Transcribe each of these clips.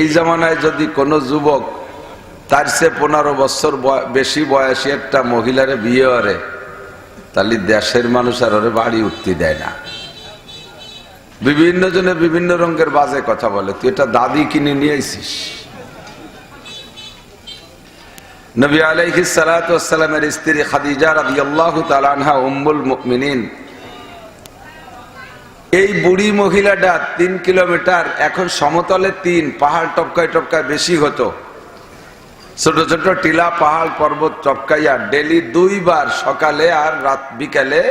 এই জামানায় যদি কোনো যুবক তার সে পনেরো বছর বেশি বয়সী একটা মহিলারে বিয়ে করে, তাহলে দেশের মানুষ আর ওরে বাড়ি উঠতে দেয় না। বিভিন্ন জনে বিভিন্ন রঙের বাজে কথা বলে, তুই এটা দাদি কিনে নিয়ে আইসিস নবী আলাইহি সালামের স্ত্রী খাদিজা রাদিয়াল্লাহু তাআলা আনহা উম্মুল মুমিনিন এই বুড়ি মহিলাটা তিন কিলোমিটার, এখন সমতলে তিন, পাহাড় টপকায় টপকায় বেশি হতো। ছোট ছোট টিলা পাহাড় পর্বত টপকাইয়া ডেলি দুইবার সকালে আর রাত বিকালে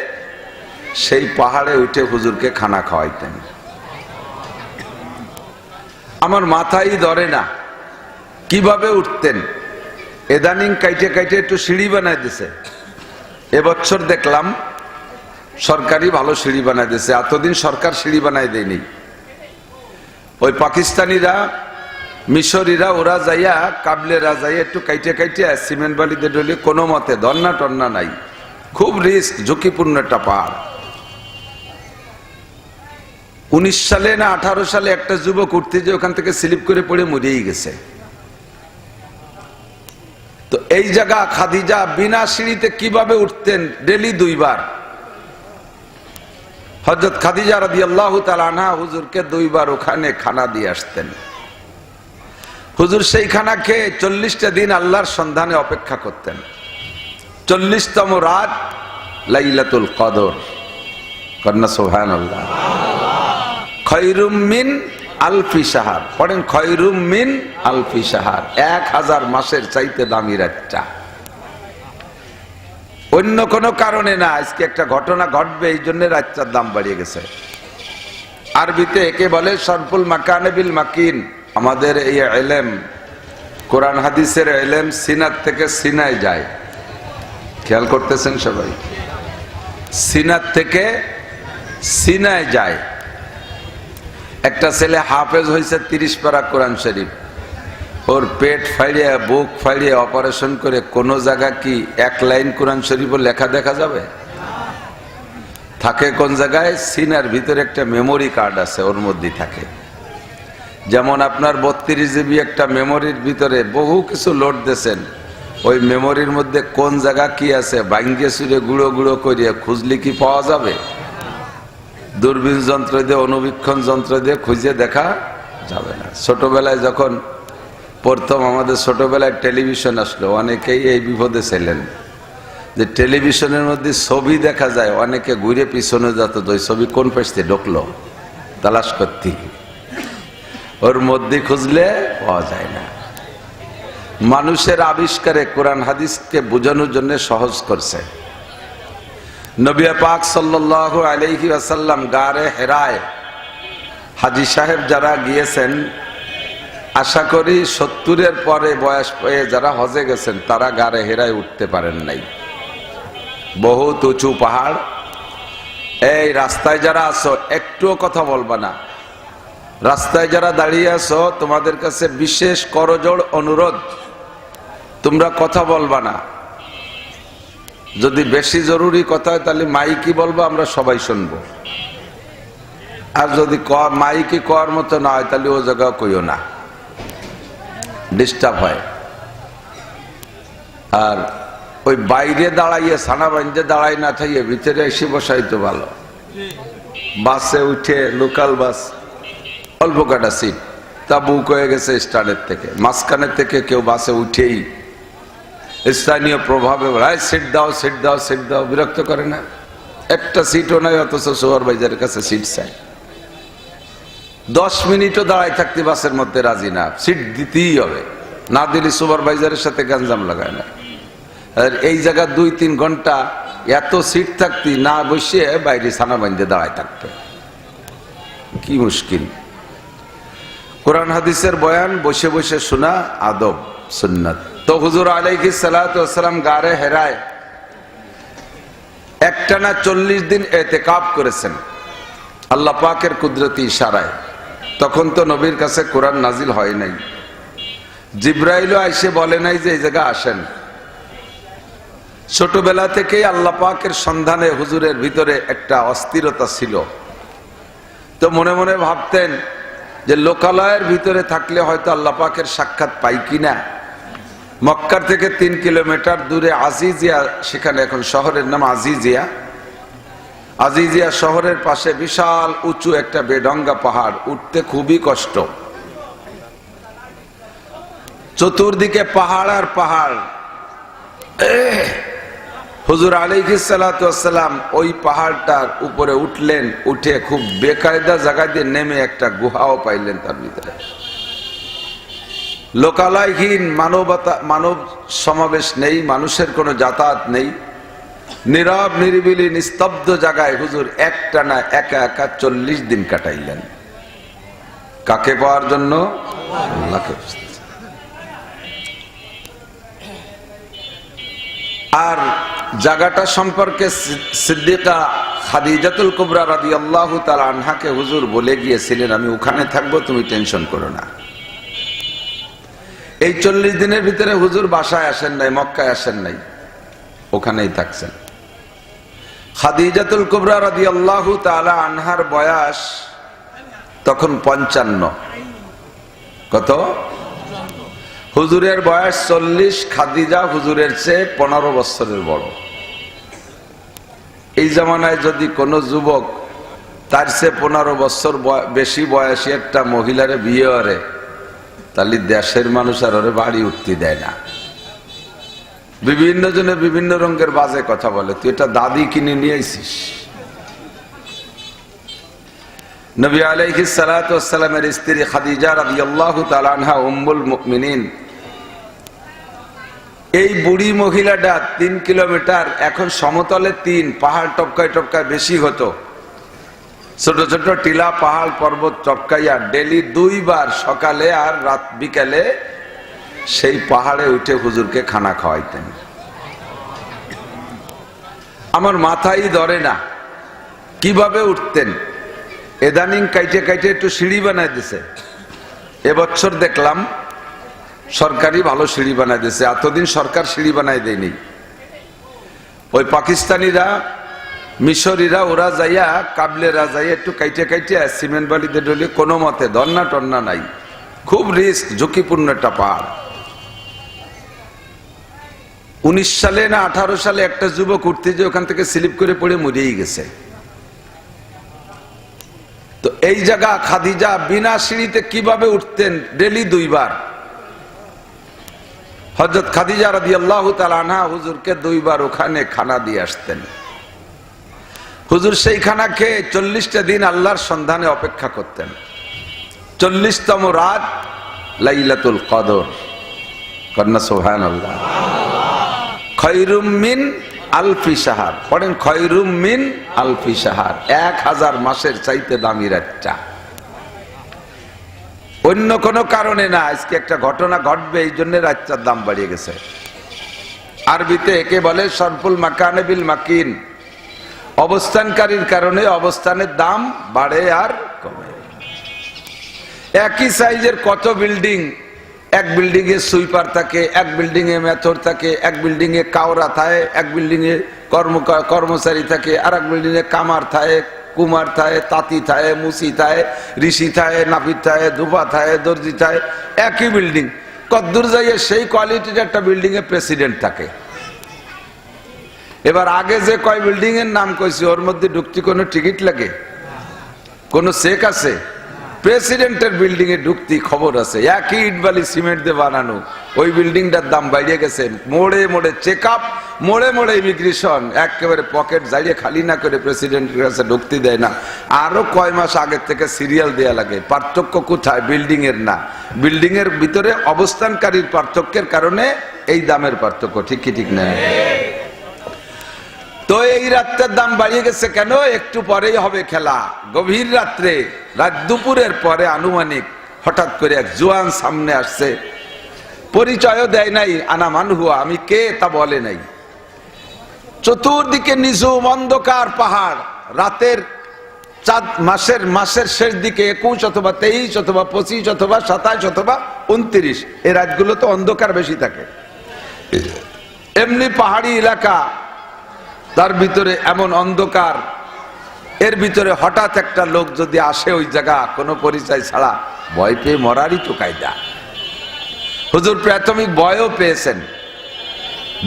সেই পাহাড়ে উঠে হুজুরকে খানা খাওয়াইতেন। আমার মাথাই ধরে না, কীভাবে উঠতেন? এদানিং কাইটে কাইটে একটু সিঁড়ি বানাই দিছে। এবছর দেখলাম সরকারি ভালো সিঁড়ি বানাই দিয়েছে। এতদিন সরকার সিঁড়ি বানাই দেয়নি। ওই পাকিস্তানিরা, মিশরিরা, ওরা যাইয়া, কাবলেরা যাইয়া একটু কাইটে কাইটে সিমেন্ট বালিতে ডলে কোনো মতে ধর্না টন্না নাই। খুব রিস্ক, ঝুঁকিপূর্ণ একটা পাহাড়। উনিশ সালে না আঠারো সালে একটা যুবক উঠতে যে ওখান থেকে স্লিপ করে পড়ে মরিয়েই গেছে। তো এই জায়গা খাদিজা বিনা সিঁড়িতে কীভাবে উঠতেন? ডেলি দুইবার। হজরত খাদিজা রাদি আল্লাহ তালানা হুজুরকে দুইবার ওখানে খানা দিয়ে আসতেন। হুজুর সেই খানা খেয়ে চল্লিশটা দিন আল্লাহর সন্ধানে অপেক্ষা করতেন। চল্লিশতম রাত লাইলাতুল কদর। কন্যা সোহান আল্লাহ খৈরুম মিন আলফি সাহার পড়েন খৈরুম মিন আলফি সাহার এক হাজার মাসের চাইতে দামি রাতটা। অন্য কোনো কারণে না, আজকে একটা ঘটনা ঘটবে, এই জন্য রাতটার দাম বাড়িয়ে গেছে। আরবিতে একে বলে সরফুল মাকানবিল মাকিন। আমাদের এই এলেম, কোরআন হাদিসের এলেম সিনার থেকে সিনায় যায়। খেয়াল করতেছেন সবাই? সিনার থেকে সিনায় যায়। একটা ছেলে হাফেজ হয়েছে তিরিশ পারা কোরআন শরীফ। ওর পেট ফাইড়িয়ে বুক ফাইড়িয়ে অপারেশন করে কোনো জায়গা কি এক লাইন কোরআন শরীফ লেখা দেখা যাবে? থাকে কোন জায়গায়? সিনার ভিতরে একটা মেমোরি কার্ড আছে, ওর মধ্যেই থাকে। যেমন আপনার বত্রিশ জিবি একটা মেমোরির ভিতরে বহু কিছু লোড দিয়েছেন। ওই মেমোরির মধ্যে কোন জায়গা কি আছে? ভাঙ্গে সুরে গুঁড়ো গুঁড়ো করিয়ে খুঁজলে কি পাওয়া যাবে? দূরবীন যন্ত্র দিয়ে অনুবীক্ষণ যন্ত্র দিয়ে খুঁজে দেখা যাবে না। ছোটবেলায় যখন প্রথম আমাদের ছোটবেলায় টেলিভিশন আসলো, অনেকেই এই বিপদে ছিলেন। যে টেলিভিশনের মধ্যে ছবি দেখা যায়, অনেকে ঘুরে পিছনে যেত ওই ছবি কোন পাশে ঢুকলো? তালাশ করতে। ওর মধ্যে খুঁজলে পাওয়া যায় না। মানুষের আবিষ্কারে কোরআন হাদিসকে বোঝানোর জন্য সহজ করছে। নবিয়া পাক সাল্লাহ আলহি আসাল্লাম গারে হেরায়। হাজি সাহেব যারা গিয়েছেন আশা করি সত্তরের পরে বয়স পেয়ে যারা হজে গেছেন, তারা গাড়ে হেরায় উঠতে পারেন নাই। বহুত উঁচু পাহাড়। এই রাস্তায় যারা আছো, একটুও কথা বলবা না। রাস্তায় যারা দাঁড়িয়ে আছো, তোমাদের কাছে বিশেষ করজোড় অনুরোধ। তোমরা কথা বলবা না। যদি বেশি জরুরি কথা হয়, তাহলে মাইকি বলব, আমরা সবাই শুনব। আর যদি মাইকি কর মতো না হয়, তাহলে ও জায়গা কইও না। ডিস্টার্ব হয়। আর ওই বাইরে দাঁড়াইয়ে সানা বাঞ্জে দাঁড়াই না থাইয়ে ভিতরে এসে বসাই তো ভালো। বাসে উঠে লোকাল বাস অল্প কাটা সিট তা বুক হয়ে গেছে স্টার্টের থেকে। মাঝখানের থেকে কেউ বাসে উঠেই স্থানীয় প্রভাবে বলায় সিট দাও সিট দাও সিট দাও। বিরক্ত করে না। একটা সিটও নাই, অথচ সুপারভাইজারের কাছে সিট চাই। দশ মিনিটও দাঁড়ায় থাকতে বাসের মধ্যে রাজি না। সিট দিতেই হবে। না দিলে সুপারভাইজারের সাথে গাঞ্জাম লাগায় না। এই জায়গা দুই তিন ঘণ্টা এত সিট থাকতি না বসে বাইরে সানা বান্ধে দাঁড়ায় থাকতে। কি মুশকিল। কোরআন হাদিসের বয়ান, বসে বসে শোনা, আদব, সুন্নাত। তো হুজুর আলাইহি সালাম গারে হেরায়। একটানা চল্লিশ দিন এতে কাপ করেছেন। আল্লাহ পাকের কুদরতি ইশারায়। তখন তো নবীর কাছে কোরআন নাজিল হয় নাই। জিব্রাইলও আইসে বলে নাই যে এই জায়গা আসেন। ছোটবেলা থেকেই আল্লাহ পাকের সন্ধানে হুজুরের ভিতরে একটা অস্থিরতা ছিল। তো মনে মনে ভাবতেন যে লোকালয়ের ভিতরে থাকলে হয়তো আল্লাহ পাকের সাক্ষাৎ পাই কিনা। মক্কার থেকে তিন কিলোমিটার দূরে আজিজিয়া, সেখানে এখন শহরের নাম আজিজিয়া। আজিজিয়া শহরের পাশে বিশাল উঁচু একটা বেডঙ্গা পাহাড়, উঠতে খুবই কষ্ট। চতুর্দিকে পাহাড় আর পাহাড়। হুজুর আলিহিসাল্লাম ওই পাহাড়টার উপরে উঠলেন, উঠে খুব বেকায়দা জায়গা দিয়ে নেমে একটা গুহাও পাইলেন তার ভিতরে। লোকালয়হীন মানবতা, মানব সমাবেশ নেই, মানুষের কোনো যাতায়াত নেই। নীরব, নিরিবিলি, নিস্তব্ধ জায়গায় হুজুর একটা না একা একা চল্লিশ দিন কাটাইলেন। কাকে পাওয়ার জন্য? আর জায়গাটা সম্পর্কে সিদ্দিকা খাদিজাতুল কুবরা রাদি আল্লাহ তাল আনহাকে হুজুর বলে গিয়েছিলেন, আমি ওখানে থাকব, তুমি টেনশন করো না। এই চল্লিশ দিনের ভিতরে হুজুর বাসায় আসেন নাই, মক্কায় আসেন নাই। ওখানেই থাকছেন। খাদিজাতুল কুবরা রাদি আল্লাহ তালা আনহার বয়স তখন পঞ্চান্ন। কত? হুজুরের বয়স চল্লিশ, খাদিজা হুজুরের চেয়ে পনেরো বছরের বড়। এই জামানায় যদি কোনো যুবক তার চেয়ে পনেরো বছর বেশি বয়সী একটা মহিলারে বিয়ে করে, তাহলে দেশের মানুষ আর ওরে বাড়ি উঠতে দেয় না। বিভিন্ন জনে বিভিন্ন রঙের বাজে কথা বলে। তুই এটা দাদি কিনে নিয়ে আইসিস নবী আলাইহি সালামের স্ত্রী খাদিজা রাদিয়াল্লাহু তাআলা আনহা, উম্মুল মুমিনিন। এই বুড়ি মহিলাটা তিন কিলোমিটার, এখন সমতলে তিন, পাহাড় টপকায় টপকায় বেশি হতো। ছোট ছোট টিলা পাহাড় পর্বত টপকাইয়া ডেলি দুইবার সকালে আর রাত বিকালে সেই পাহাড়ে উঠে হুজুরকে খানা খাওয়াইতেন। আমার মাথাই ধরে না, কীভাবে উঠতেন? এদানিং কাইটে কাইটে একটু সিঁড়ি বানাই দিছে। এবছর দেখলাম সরকারি ভালো সিঁড়ি বানাই দিছে। এতদিন সরকার সিঁড়ি বানাই দেয়নি। ওই পাকিস্তানিরা, মিশরিরা, ওরা যাইয়া, কাবলেরা যাইয়া একটু কাইটে কাইটে সিমেন্ট বালিতে ডলে কোনো মতে ধর্না টন্না নাই। খুব রিস্ক, ঝুঁকিপূর্ণ একটা পাহাড়। উনিশ সালে না আঠারো সালে একটা যুবক উঠতে যে ওখান থেকে স্লিপ করে পড়ে মরেই গেছে। তো এই জায়গা খাদিজা বিনা সিঁড়িতে কীভাবে উঠতেন ডেলি দুইবার? হজরত খাদিজা রাদি আল্লাহ আনহা হুজুরকে দুইবার ওখানে খানা দিয়ে আসতেন। হুজুর সেই খানা খেয়ে চল্লিশটা দিন আল্লাহর সন্ধানে অপেক্ষা করতেন। চল্লিশতম রাত লাইলাতুল কদর। কন্যা সোহান আল্লাহ খৈরুম মিন আলফি সাহার পড়েন খৈরুম মিন আলফি সাহার এক হাজার মাসের চাইতে দামি রাতটা। অন্য কোনো কারণে না, আজকে একটা ঘটনা ঘটবে, এই জন্য রাতটার দাম বাড়িয়ে গেছে। আরবিতে একে বলে সরফুল মাকানে বিল মাকিন। অবস্থানকারীর কারণে অবস্থানের দাম বাড়ে আর কমে। একই সাইজের কত বিল্ডিং এক বিল্ডিং এ সুইপার থাকে, এক বিল্ডিং এ মেথর থাকে, এক বিল্ডিং এ কাওরা থাকে, এক বিল্ডিং কর্ম, কর্মচারী থাকে আর এক বিল্ডিং এ কামার থাকে, কুমার থাকে, তাঁতি থাকে, মুসি থাকে, ঋষি থাকে, নাপিত থাকে, ধুপা থাকে, দর্জি থাকে, একই বিল্ডিং কদ্দূর যাইয়ে সেই কোয়ালিটির একটা বিল্ডিং এ প্রেসিডেন্ট থাকে। এবার আগে যে কয় বিল্ডিং এর নাম কইছি, ওর মধ্যে ঢুকতে কোনো টিকিট লাগে? কোনো চেক আছে? প্রেসিডেন্টের বিল্ডিং এ ঢুকতি খবর আছে। একই ইট বালি সিমেন্ট দিয়ে বানানো। ওই বিল্ডিংটার দাম বাইরে গেছে। মোড়ে মোড়ে চেক আপ মোড়ে মোড়ে ইমিগ্রেশন। একেবারে পকেট জারিয়ে খালি না করে প্রেসিডেন্টের কাছে ঢুকতে দেয় না। আরও কয় মাস আগের থেকে সিরিয়াল দেয়া লাগে। পার্থক্য কোথায়? বিল্ডিং এর না। বিল্ডিং এর ভিতরে অবস্থানকারীর পার্থক্যের কারণে এই দামের পার্থক্য। ঠিক কি, ঠিক না? তো এই রাতটার দাম বাড়িয়ে গেছে কেন? একটু পরেই হবে খেলা। গভীর রাত্রে, রাত দুপুরের পরে আনুমানিক হঠাৎ করে এক জোয়ান সামনে আসছে। পরিচয়ও দেয় নাই আনামান হুয়া আমি কে তা বলে নাই। চতুর্দিকে নিঝুম অন্ধকার পাহাড়। রাতের চাঁদ, মাসের মাসের শেষ দিকে একুশ অথবা তেইশ অথবা পঁচিশ অথবা সাতাশ অথবা উনত্রিশ। এই রাতগুলো তো অন্ধকার বেশি থাকে। এমনি পাহাড়ি এলাকা তার ভিতরে এমন অন্ধকার, এর ভিতরে হঠাৎ একটা লোক যদি আসে ওই জায়গা, কোনো পরিচয় ছাড়া, ভয় পেয়ে মরারই তো কায়দা। হুজুর, প্রাথমিক ভয়ও পেয়েছেন।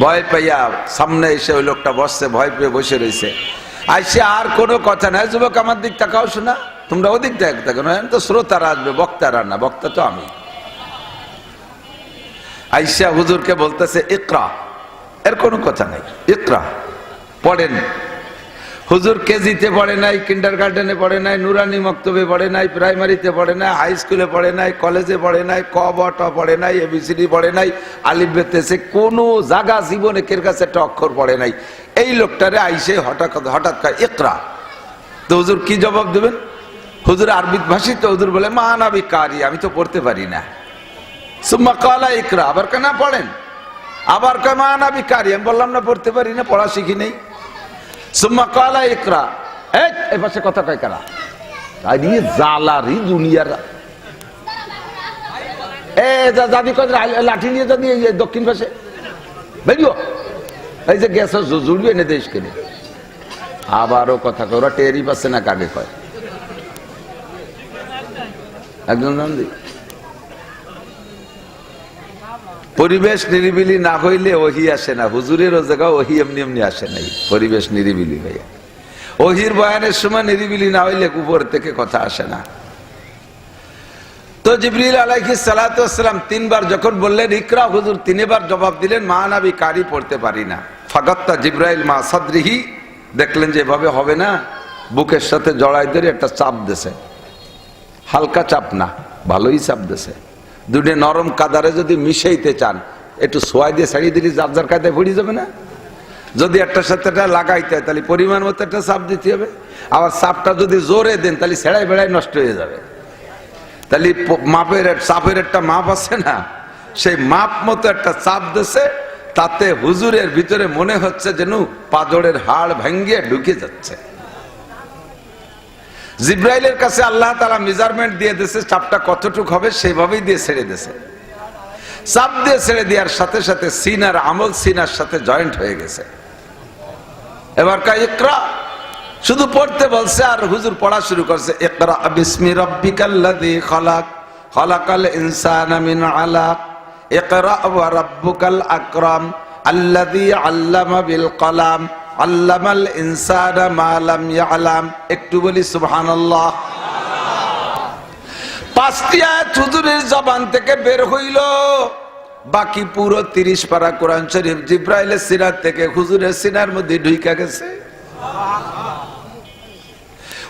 ভয় পাইয়া সামনে এসে ওই লোকটা বসছে, ভয় পেয়ে বসে রয়েছে আইসে আর কোনো কথা নাই, যুবক আমার দিক তাকাও শোনা, তোমরা ওদিক দেখ দেখো তো শ্রোতারা আসবে, বক্তারা না, বক্তা তো আমি। আইসা হুজুরকে বলতেছে, ইকরা, এর কোনো কথা নাই, ইকরা। পড়েন। হুজুর কেজিতে পড়ে নাই কিন্ডার গার্ডেনে পড়ে নাই, নুরানি মক্তবে পড়ে নাই, প্রাইমারিতে পড়ে নাই, হাই স্কুলে পড়ে নাই, কলেজে পড়ে নাই, ক, ব, ট পড়ে নাই এবিসিডি পড়ে নাই, আলিফ বেতেছে কোনো জাগা জীবনে কের কাছে একটা অক্ষর পড়ে নাই। এই লোকটারে আইসে হঠাৎ হঠাৎ কয়, ইকরা। তো হুজুর কি জবাব দেবেন? হুজুর আরবিত ভাষী তো হুজুর বলে, মানাবি কারি, আমি তো পড়তে পারি না। সুম্মা কালা ইকরা, আবার কেন পড়েন। আবার কয়, মানাবি কারি, আমি বললাম না, পড়তে পারি না, পড়া শিখি নেই। এই পাশে কথা কয় কারা? এ কয় লাঠি নিয়ে দক্ষিণ পাশে। বেরিও এই যে গ্যাস জুড়িয়ে এনে দেশ কেনে। আবারও কথা কয়, ওরা টেরি পাচ্ছে না কাকে কয়। একজন পরিবেশ নিরিবিলি না হইলে ওহি আসে না। হুজুরের জায়গা ওহি এমনি এমনি আসে নাই, পরিবেশ নিরিবিলি ভাইয়া ওহির বয়ানের সময় নিরিবিলি না হইলে উপর থেকে কথা আসে না। তো জিবরিল আলাইহি সালাতাম তিনবার যখন বললেন, ইকরা হুজুর, তিনবার জবাব দিলেন মানাবি কারি পড়তে পারি না। ফাগাত্তা জিব্রাইল মা সাদরিহি, দেখলেন যে এভাবে হবে না, বুকের সাথে জড়াই ধরে একটা চাপ দেছে। হালকা চাপ না, ভালোই চাপ দেছে। দুটো নরম কাদারে যদি মিশাইতে চান, একটু সোয়াই দিয়ে ছাড়িয়ে দিলে যার যার কায়দায় ভরি যাবে না? যদি একটার সাথে একটা লাগাইতে হয় তাহলে পরিমাণ মতো একটা চাপ দিতে হবে। আবার চাপটা যদি জোরে দেন, তাহলে ছেড়াই বেড়াই নষ্ট হয়ে যাবে। তাহলে মাপের চাপের একটা মাপ আছে না? সেই মাপ মতো একটা চাপ দিছে, তাতে হুজুরের ভিতরে মনে হচ্ছে যেন পাজরের হাড় ভেঙ্গে ঢুকে যাচ্ছে। জিব্রাইলের কাছে আল্লাহ তারা মেজারমেন্ট দিয়ে দিয়েছে, চাপটা কতটুক হবে সেইভাবেই দিয়ে ছেড়ে দিয়েছে। চাপ দিয়ে ছেড়ে দেওয়ার সাথে সাথে সিনার আমল সিনার সাথে জয়েন্ট হয়ে গেছে। এবার কা ইকরা, শুধু পড়তে বলছে আর হুজুর পড়া শুরু করছে, ইকরা বিসমি রাব্বিকাল্লাযী খালাক, খালাকাল ইনসানা মিন আলাক, ইকরা ওয়া রাব্বুকাল আকরাম, আল্লাযী আল্লামা বিল কলাম আল্লামাল ইনসানা মা লাম ইয়ালাম। একটু বলি সুবহানাল্লাহ। পাঁচটি আয়াত হুজুরের জবান থেকে বের হইল। বাকি পুরো তিরিশ পারা কোরআন শরীফ সিনার থেকে হুজুরের সিনার মধ্যে ঢুইকা গেছে।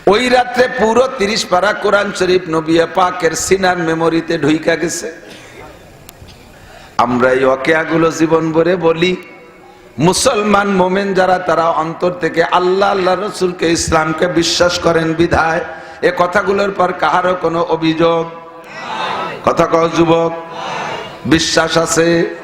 ওই রাত্রে পুরো তিরিশ পারা কোরআন শরীফ নবিয়া পাকের সিনার মেমোরিতে ঢুইকা গেছে। আমরা এই অকেয়াগুলো জীবন ভরে বলি মুসলমান মোমেন যারা, তারা অন্তর থেকে আল্লাহ আল্লাহ রসুলকে ইসলামকে বিশ্বাস করেন বিধায়। এ কথাগুলোর পর কাহারও কোনো অভিযোগ? কথা কহ যুবক। বিশ্বাস আছে?